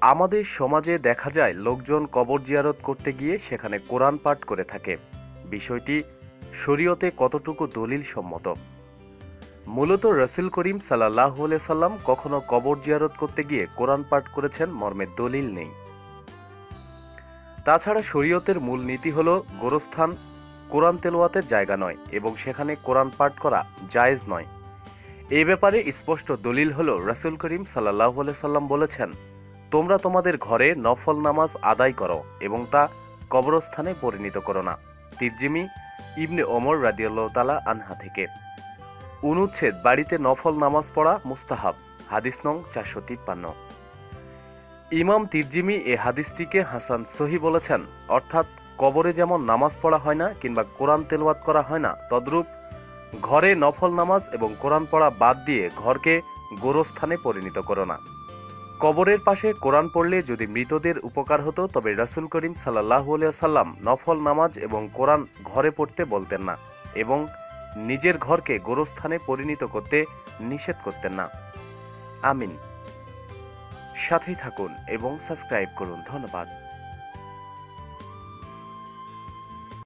আমাদের সমাজে দেখা যায়, লোকজন কবর জিয়ারত করতে গিয়ে সেখানে কোরআন পাঠ করে থাকে। বিষয়টি শরীয়তে কতটুকু দলিল সম্মত মূলত রসুল করিম সাল্লাহ সাল্লাম কখনো কবর জিয়ারত করতে গিয়ে কোরআন পাঠ করেছেন, মর্মে দলিল নেই। তাছাড়া শরীয়তের মূল নীতি হল, গোরস্থান কোরআন তেলোয়াতের জায়গা নয় এবং সেখানে কোরআন পাঠ করা জায়েজ নয়। এই ব্যাপারে স্পষ্ট দলিল হল, রসুল করিম সাল্লাহ সাল্লাম বলেছেন তোমরা তোমাদের ঘরে নফল নামাজ আদায় করো এবং তা কবরস্থানে পরিণত করো না। তিরজিমি ইবনে ওমর রাদিয়াল্লাহ তালা আনহা থেকে। অনুচ্ছেদ, বাড়িতে নফল নামাজ পড়া মুস্তাহাব, হাদিস নং চারশো তিপ্পান্ন। ইমাম তিরজিমি এ হাদিসটিকে হাসান সহি বলেছেন, অর্থাৎ কবরে যেমন নামাজ পড়া হয় না কিংবা কোরআন তেলওয়াত করা হয় না, তদ্রূপ ঘরে নফল নামাজ এবং কোরআন পড়া বাদ দিয়ে ঘরকে গোরস্থানে পরিণত করো না। কবরের পাশে কোরআন পড়লে যদি মৃতদের উপকার হতো, তবে রাসুল করিম সাল্লাহু সাল্লাম নফল নামাজ এবং কোরআন ঘরে পড়তে বলতেন না এবং নিজের ঘরকে গোরস্থানে পরিণত করতে নিষেধ করতেন না। আমিন। সাথেই থাকুন এবং সাবস্ক্রাইব করুন। ধন্যবাদ।